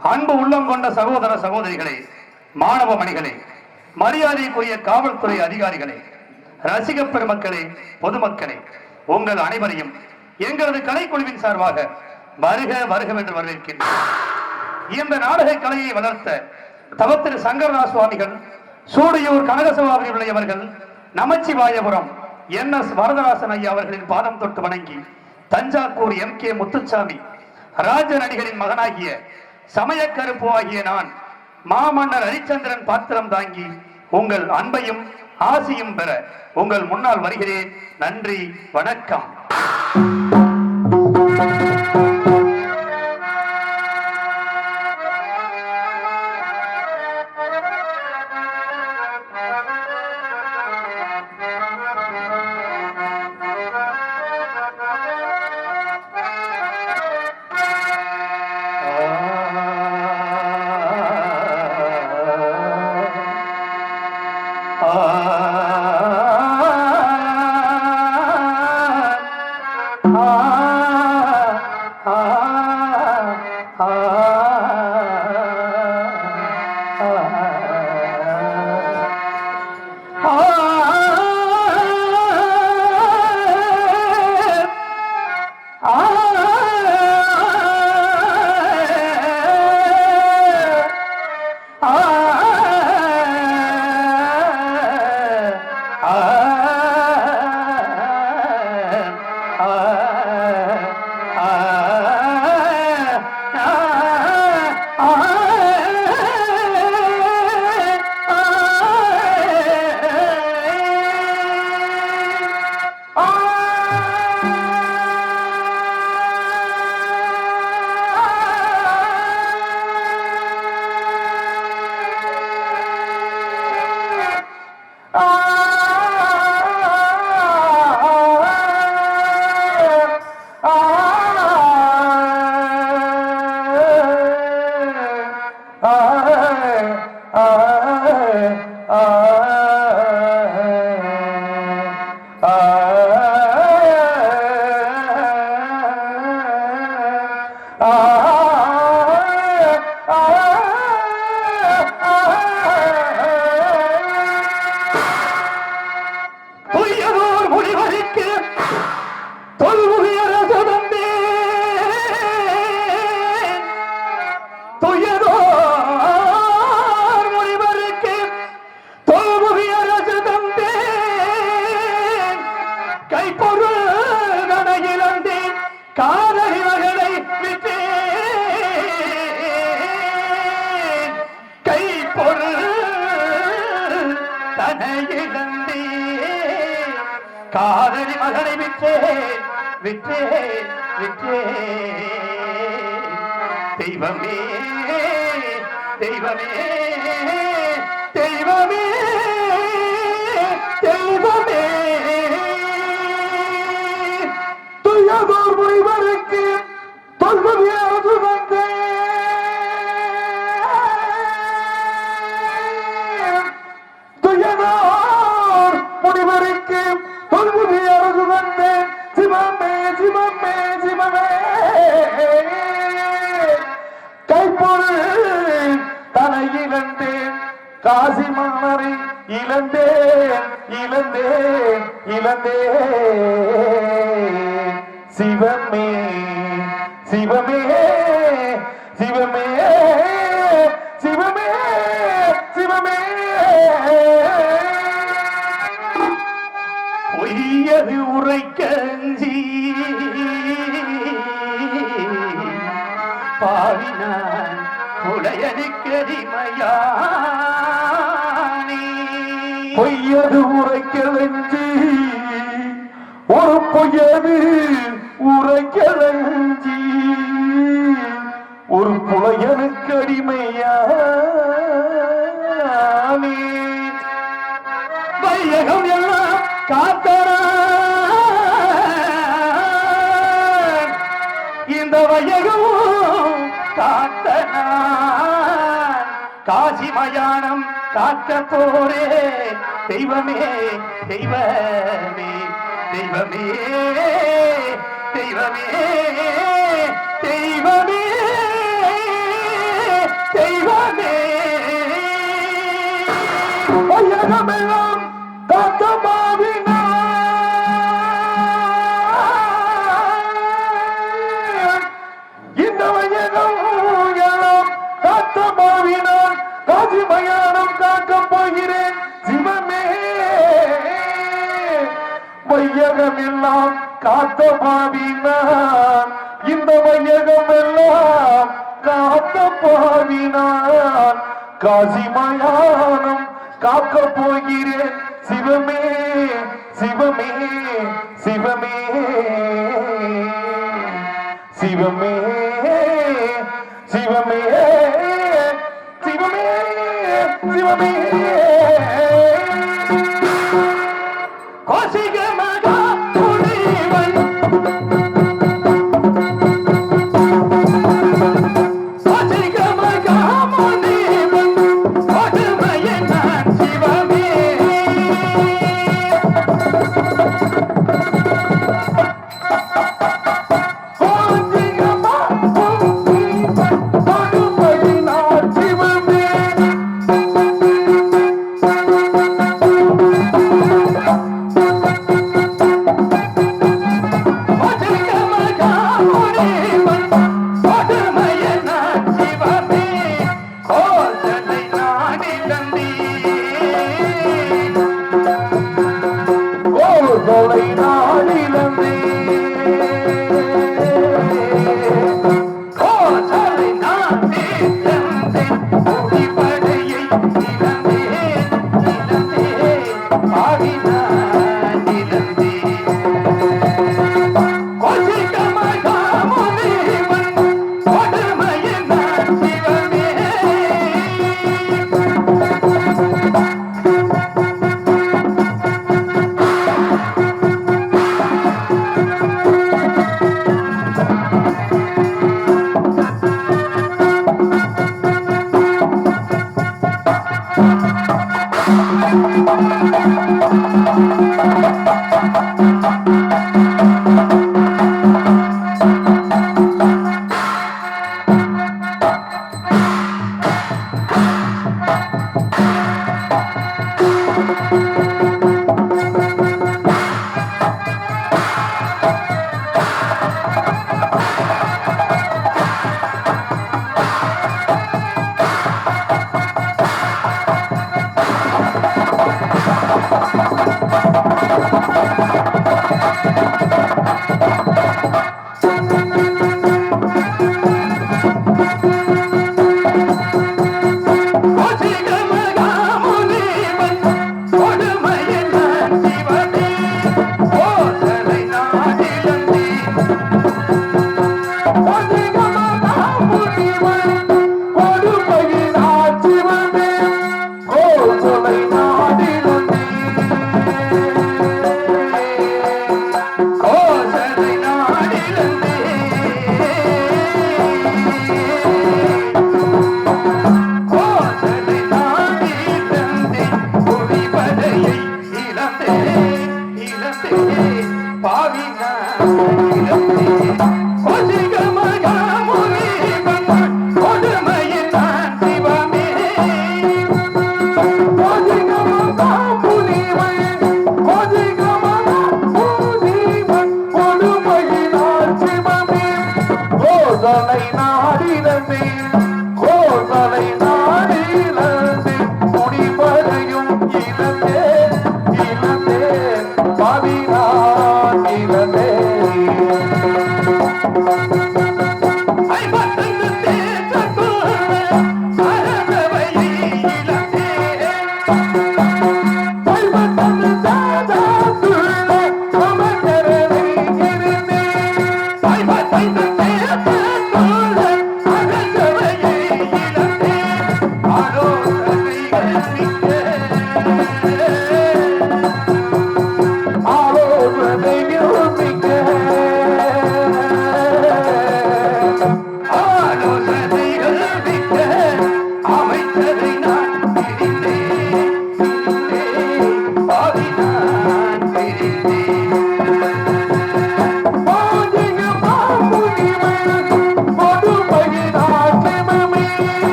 அன்பு உள்ளம் கொண்ட சகோதர சகோதரிகளே மாணவ மணிகளே மரியாதைக்குரிய காவல்துறை அதிகாரிகளே ரசிக பெருமக்களே பொதுமக்களே உங்கள் அனைவரையும் எங்களது கலைக்குழுவின் சார்பாக வருக வருக என்று வரவேற்கின்றோம். இந்த நாடக கலையை வளர்த்த தவத்திரு சங்கரநாத சுவாமிகள் சூடியூர் கனகசபாபதி உள்ளவர்கள் நமச்சிவாயபுரம் என் எஸ் வரதராசன் ஐயா அவர்களின் பாதம் தொட்டு வணங்கி தஞ்சாவூர் எம் கே முத்துச்சாமி ராஜ நடிகரின் மகனாகிய சமயக்கருப்பு ஆகிய நான் மாமன்னர் ஹரிச்சந்திரன் பாத்திரம் தாங்கி உங்கள் அன்பையும் ஆசியும் பெற உங்கள் முன்னால் வருகிறேன். நன்றி வணக்கம். Hare Hare Hare தெய்வமே சிவமே சிவமே சிவமே. பொய்யது உரைக்கலஞ்சி. ஒரு புலையனுக்கு அடிமையானே. வையகம் எல்லாம் காத்தனான் இந்த வையகமும் காத்தனான் காசி மயானம் காக்க போரே தெய்வமே தெய்வமே. தெய்வமே தெய்வமே தெய்வமே தெய்வமே. உலகமெல்லாம் காக்கமாவின இந்த வயதும் காத்தமாவினார் காசிமயா எல்லாம் காத்த பாவினான் இந்த மையகம் எல்லாம் காத்த பாவினான் காசி மயானம் காக்க போகிறேன் சிவமே சிவமே சிவமே. சிவமே சிவமே சிவமே சிவமே. காசிகே!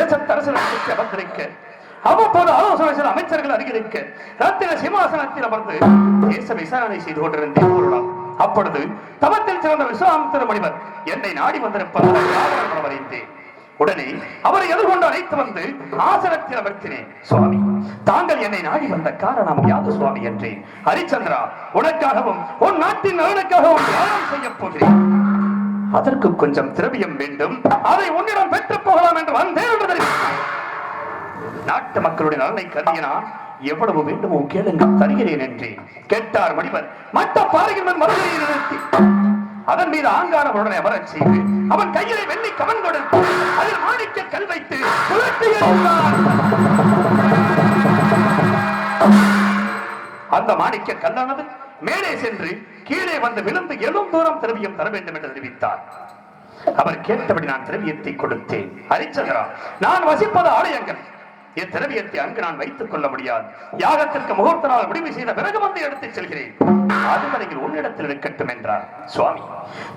தேசத்தரசர் தேசத்து அமர்ந்திருக்க. அவ்வப்போது ஆலோசனை செய்த அமைச்சர்கள் அருகிருக்க ரத்தின சிம்மாசனத்தில் அமர்ந்து தேச விசாரணை செய்து கொண்டிருந்தேன் ஒரு அப்பொழுது தவத்தில் சிறந்த விஸ்வாமித்திர மணிவர் என்னை நாடி வந்திருப்பதாக வரைந்தேன் உடனே அவரை எதிர்கொண்டு அழைத்து வந்து ஆசனத்தில் அமர்த்தினேன். சுவாமி தாங்கள் என்னை நாடி வந்த காரணம் யாது சுவாமி என்றேன். ஹரிச்சந்திரா உனக்காகவும் உன் நாட்டின் நலனுக்காகவும் தியானம் செய்ய போகிறேன். அதற்கு கொஞ்சம் திரவியம் வேண்டும். அதை உன்னிடம் பெற்றுப் போகலாம் என்று வந்தேன் நாட்டு மக்களுடைய நலனை கருதினான் எவ்வளவு வேண்டுமோ கேளுங்கள் தருகிறேன் என்றேன். கேட்டார் மணிவர் மட்ட பாறைகள் மறுபடியை நிறுத்தி. அதன் மீது ஆங்காரவருடனே அமரச் செய்து அவன் கையிலே வெள்ளி கவன் கொடுத்து அதில் மாணிக்க கல் வைத்து அந்த மாணிக்க கல்லானது மேலே சென்று கீழே வந்து விழுந்து எழும் தூரம் திரவியம் தர வேண்டும் என்று தெரிவித்தார். அவர் கேட்டபடி நான் திரவியத்தை கொடுத்தேன். ஹரிச்சந்திரா நான் வசிப்பது ஆலயங்கள். என் திரவியத்தை அங்கு நான் வைத்துக் கொள்ள முடியாது. யாகத்திற்கு முகூர்த்த நாள் முடிவு செய்த பிறகு வந்து எடுத்துச் செல்கிறேன். அதுவரையில் உன்னிடத்தில் இருக்கட்டும் என்றார். சுவாமி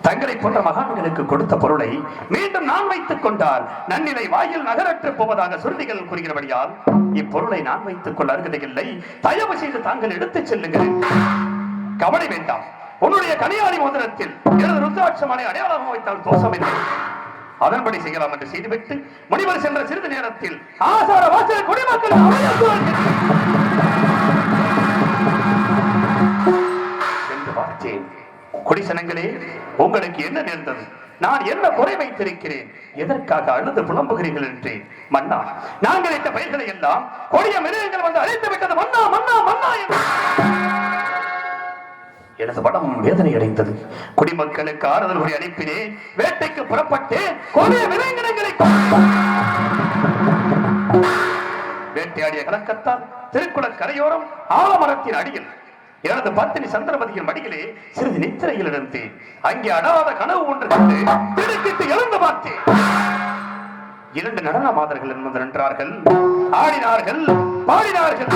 தங்களை போன்ற மகான்களுக்கு கொடுத்த பொருளை மீண்டும் நான் வைத்துக் கொண்டால் நன்னிலை வாயில் நகரற்று போவதாக சுருதிகள் கூறுகிறபடியால் இப்பொருளை நான் வைத்துக் கொள்ள அருகதையில்லை. தயவு செய்து தாங்கள் எடுத்துச் செல்லுங்கள். கவலை வேண்டாம். உன்னுடைய கனியாளி மோதிரத்தில் எனது ருத்ராட்சமனை அடையாளமாக வைத்தால் தோஷம் இல்லை. அதன்படி செய்யலாம் என்று செய்துவிட்டு முனிவர் சென்ற சிறிது நேரத்தில் ஆசார வாசல் குடிமக்கள் என்று பார்த்தேன். குடிசனங்களே உங்களுக்கு என்ன நேர்ந்தது? நான் என்ன குறை வைத்திருக்கிறேன்? எதற்காக அழுது புலம்புகிறீர்கள் என்றேன் மன்னா நாங்கள் இட்ட பயிர்களை எல்லாம் கொடிய மிருகங்கள் வந்து அழைத்து விட்டது மன்னா மன்னா மன்னா என்று. எனது மனம் வேதனை அடைந்தது. குடிமக்களுக்கு ஆறுதல் கூறி அனுப்பினேன் வேட்டைக்கு புறப்பட்டு கொடிய விலங்கினங்களை வேட்டையாடிய கலக்கத்தால் திருக்குள கரையோரம் ஆலமரத்தின் அடியில் எனது பத்தினி சந்திரமதியின் மடியிலே சிறிது நித்திரையில் இருந்தேன். அங்கே அடாத கனவு ஒன்று கண்டு திடுக்கிட்டு எழுந்து பார்த்தேன். இரண்டு நடன மாதர்கள் நின்றார்கள். ஆடினார்கள் பாடினார்கள்.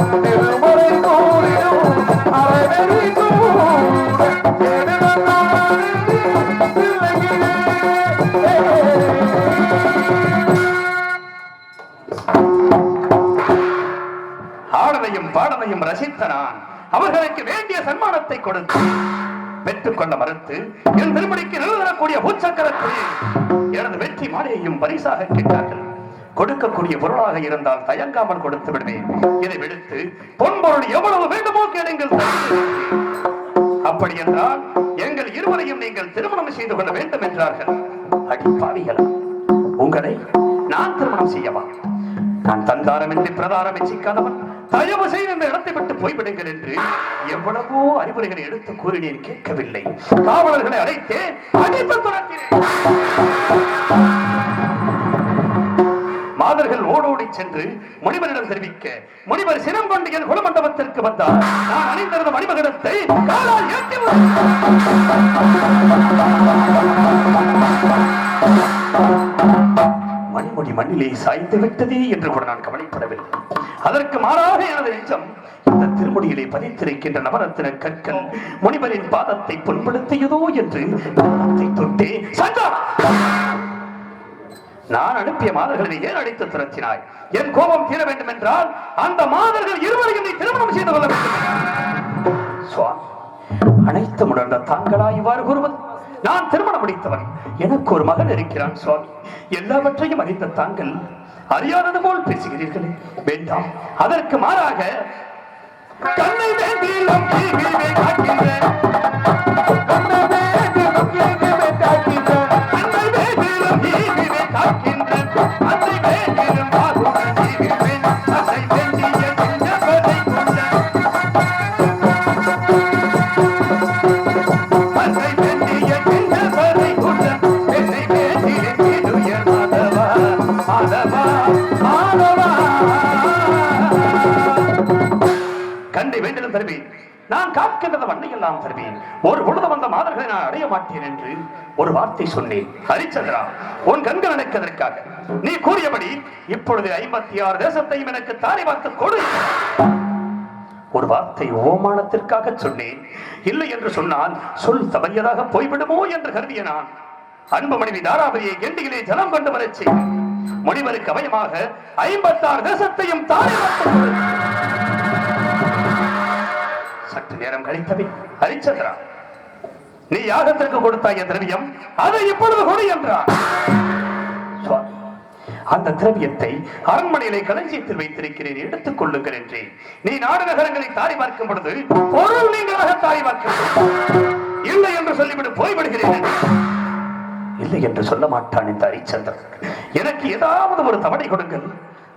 அவர்களையும் ரசித்த நான் அவர்களுக்கு வேண்டிய சன்மானத்தை கொடுத்து பெற்றுக் கொள்ள மறுத்து என் திருமணிக்கு நிறுவனக்கூடிய பூச்சக்கரத்தில் எனது வெற்றி மாலையையும் பரிசாக கேட்டார்கள். கொடுக்கக்கூடிய பொருளாக இருந்தால் தயங்காமல் கொடுத்து விடுவேன். இதை விடுத்து பொன்பொருள் எவ்வளவு வேண்டுமோ கேளுங்கள் அப்படி என்றால் எங்கள் இருவரையும் நீங்கள் திருமணம் செய்து கொள்ள வேண்டும் என்றார்கள். அடிப்பாவிகளா உங்களை நான் திருமணம் செய்யவா? நான் தந்தாரம் என்று பிரதாரம் இச்சிக்காதவன். தயவு செய்து இந்த இடத்தை விட்டு போய்விடுங்கள் என்று எவ்வளவோ அறிவுரைகளை எடுத்து கூறினேன் கேட்கவில்லை. காவலர்களை அழைத்து அடித்து மாதர்கள் ஓடோடி சென்று முனிவரிடம் தெரிவிக்க முனிவர் சினம் கொண்டு என் குலமண்டபத்திற்கு வந்தார். நான் அணிந்திருந்த மணிமகனத்தை காலால் ஏற்றி மணிமுடி மண்ணிலே சாய்ந்து விட்டதே என்று கூட நான் கவலைப்படவில்லை. அதற்கு மாறாக எனது நெஞ்சம் இந்த திருமுடியிலே பதித்திருக்கின்ற நவரத்தின கற்கள் முனிவரின் பாதத்தை புண்படுத்தியதோ என்று பாதத்தை தொட்டே சண்டா நான் அனுப்பிய மாதர்களை ஏன் அழைத்து துரத்தினாய்? என் கோபம் தீர வேண்டும் என்றால் அந்த மாதர்கள் இருவரையும் நீ திருமணம் செய்து கொள்ள வேண்டும். அனைத்து உணர்ந்த தாங்களா இவ்வாறு கூறுவது? நான் திருமணம் முடித்தவன். எனக்கு ஒரு மகன் இருக்கிறான் சுவாமி. எல்லாவற்றையும் அறிந்த தாங்கள் அறியாதது போல் பேசுகிறீர்களே. வேண்டாம். அதற்கு மாறாக கண்ணை வேண்டியிலும் நிச்சயம் தருவேன். நான் காக்கின்றத வண்ணையெல்லாம் தருவேன். ஒரு பொழுது வந்த மாதர்களை நான் அடைய மாட்டேன் என்று ஒரு வார்த்தை சொன்னேன். ஹரிச்சந்திரா உன் கண்கள் எனக்கு நீ கூறியபடி இப்பொழுது ஐம்பத்தி ஆறு தேசத்தையும் எனக்கு தாரை பார்த்து கொடு. ஒரு வார்த்தை ஓமானத்திற்காக சொன்னேன். இல்லை என்று சொன்னால் சொல் தவறியதாக போய்விடுமோ என்று கருதிய நான். அன்பு மனைவி தாராபதியை கெண்டியிலே ஜலம் கொண்டு வரச் செய்தேன் முனிவருக்கு அவயமாக ஐம்பத்தாறு தேசத்தையும் தாரை பார்த்து கொடு. சற்று நேரம் கழித்தவை ஹரிச்சந்திரா நீ யாகத்திற்கு கொடுத்தாய திரவியம்? அதை இப்பொழுது கொடு என்றார். அந்த திரவியத்தை அரண்மனையிலே களஞ்சியத்தில் வைத்திருக்கிறேன் எடுத்துக் கொள்ளுங்கள் என்றேன் நீ நாடு நகரங்களை தாரி பார்க்கும் பொழுது பொருள் நீங்களாக தாரி பார்க்க இல்லை என்று சொல்லிவிட்டு போய்விடுகிறேன் இல்லை என்று சொல்ல மாட்டான் இந்த ஹரிச்சந்திரன். எனக்கு ஏதாவது ஒரு தவணை கொடுங்கள்.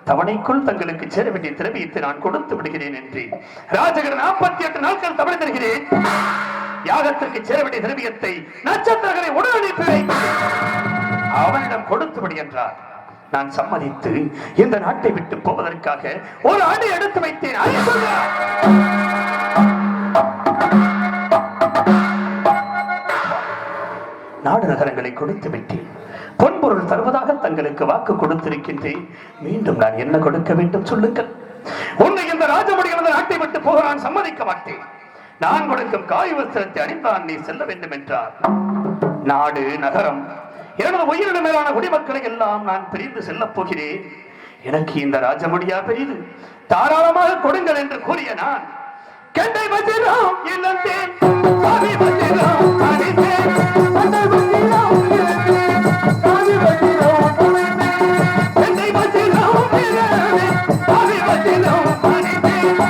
தவணைக்குள் தங்களுக்கு சேர வேண்டிய திரவியத்தை நான் கொடுத்து விடுகிறேன் என்றேன் ராஜகர் நாற்பத்தி எட்டு நாட்கள் தவணை தருகிறேன். யாகத்திற்கு சேர வேண்டிய திரவியத்தை நட்சத்திரங்களை உடல் அனுப்பி அவனிடம் கொடுத்து விடு என்றார். நான் சம்மதித்து இந்த நாட்டை விட்டு போவதற்காக ஒரு அடி எடுத்து வைத்தேன். நாடு நகரங்களை கொடுத்து விட்டேன். பொன்பொருள் தருவதாக தங்களுக்கு வாக்கு கொடுத்திருக்கின்றேன். மீண்டும் நான் என்ன கொடுக்க வேண்டும் சொல்லுங்கள். உன்னை இந்த ராஜமுடிகள் நாட்டை விட்டு போக நான் சம்மதிக்க மாட்டேன். நான் கொடுக்கும் காய் வஸ்திரத்தை அணிந்தான் நீ செல்ல வேண்டும் என்றார் நாடு நகரம் எனது உயிரின மேலான குடிமக்களை எல்லாம் நான் பிரிந்து செல்லப் போகிறேன். எனக்கு இந்த ராஜமுடியா பெரியது தாராளமாக கொடுங்கள் என்று கூறிய நான் கெண்டை வச்சிரம் இழந்தேன் சாமி வச்சிரம் அணிந்தேன் அந்த வண்டியிலும் இருந்தேன், சாமி வண்டியிலும் துணிந்தேன். கெண்டை வச்சிரம் இழந்தேன் சாமி வச்சிரம் அணிந்தேன்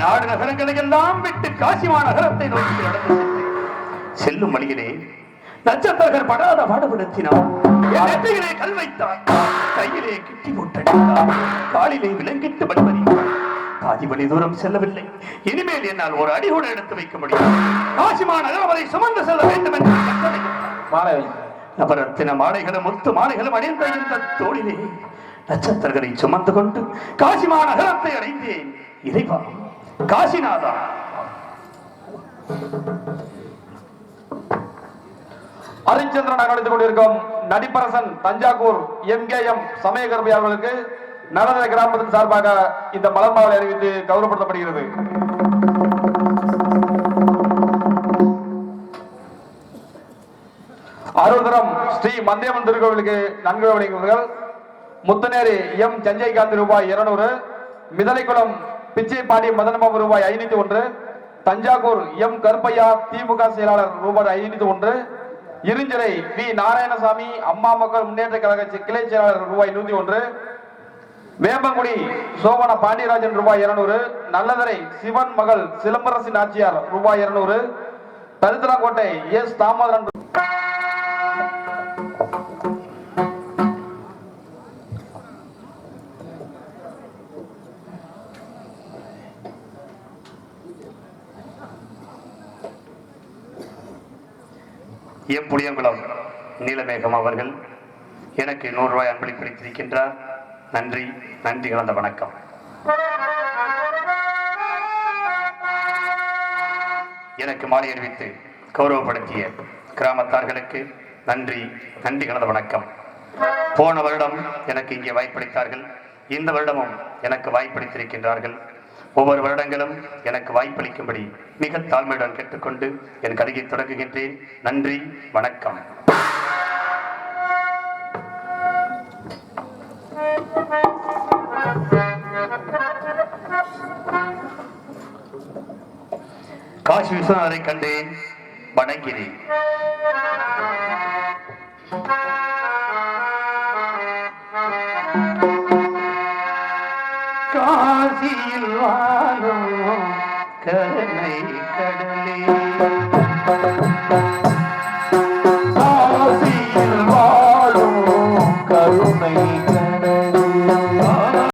நாடு நகரங்களை எல்லாம் விட்டு காசிமா நகரத்தை நோக்கி நடந்து. செல்லும் வழியிலே நட்சத்திரகர் படாத பாடுபடுத்தினார் நெற்றியிலே கல் வைத்தார். கையிலே கிட்டி போட்டடித்தார் காலிலே விலங்கிட்டு வழிமறித்தார் பாதி வழி தூரம் செல்லவில்லை. இனிமேல் என்னால் ஒரு அடி கூட எடுத்து வைக்க முடியும் காசிமா நகரம் அதை சுமந்து செல்ல வேண்டும் என்று. நவரத்தின மாலைகளும் முத்து மாலைகளும் அணிந்த இந்த தோளிலே நட்சத்திரங்களை சுமந்து கொண்டு காசிமா நகரத்தை அடைந்தேன். இறைவா காசிநாதா. ஹரிச்சந்திரன் நடந்து கொண்டிருக்கும் நடிப்பரசன் தஞ்சாவூர் எம் கே எம் சமயகர்பி அவர்களுக்கு நடந்த கிராமத்தின் சார்பாக இந்த மலர்மாலை அறிவித்து கௌரவப்படுத்தப்படுகிறது. அருள்தரம் ஸ்ரீ மந்தியமன் திருக்கோவிலுக்கு நன்கு வழங்குவர்கள் முத்தநேரி எம் சஞ்சய்காந்த் ரூபாய் இருநூறு. மிதலைக்குளம் பிச்சைப்பாடி மதனபாபு ரூபாய் ஐநூத்தி ஒன்று. தஞ்சாவூர் எம் கருப்பையா திமுக செயலாளர் ரூபாய் ஐநூத்தி ஒன்று. இருஞ்சிலை வி நாராயணசாமி அம்மா மக்கள் முன்னேற்ற கழக கிளை செயலாளர் ரூபாய் நூத்தி ஒன்று. வேம்பங்குடி சோபன பாண்டியராஜன் ரூபாய் இருநூறு. நல்லதரை சிவன் மகள் சிலம்பரசி நாச்சியார் ரூபாய் இருநூறு. தருத்தலாக்கோட்டை எஸ் தாமோதரன் எம் புளியங்குளம் நீலமேகம் அவர்கள் எனக்கு நூறு ரூபாய் அன்பளிப்பளித்திருக்கின்றார் நன்றி நன்றி கலந்த வணக்கம். எனக்கு மாலை அறிவித்து கௌரவப்படுத்திய கிராமத்தார்களுக்கு நன்றி நன்றி கலந்த வணக்கம். போன வருடம் எனக்கு இங்கே வாய்ப்பளித்தார்கள். இந்த வருடமும் எனக்கு வாய்ப்பளித்திருக்கின்றார்கள். ஒவ்வொரு வருடங்களும் எனக்கு வாய்ப்பளிக்கும்படி மிக தாழ்மையுடன் கேட்டுக்கொண்டு என் கருகை தொடங்குகின்றேன். நன்றி வணக்கம். காசி விஸ்வநாதரை கண்டேன் வணங்கினேன்.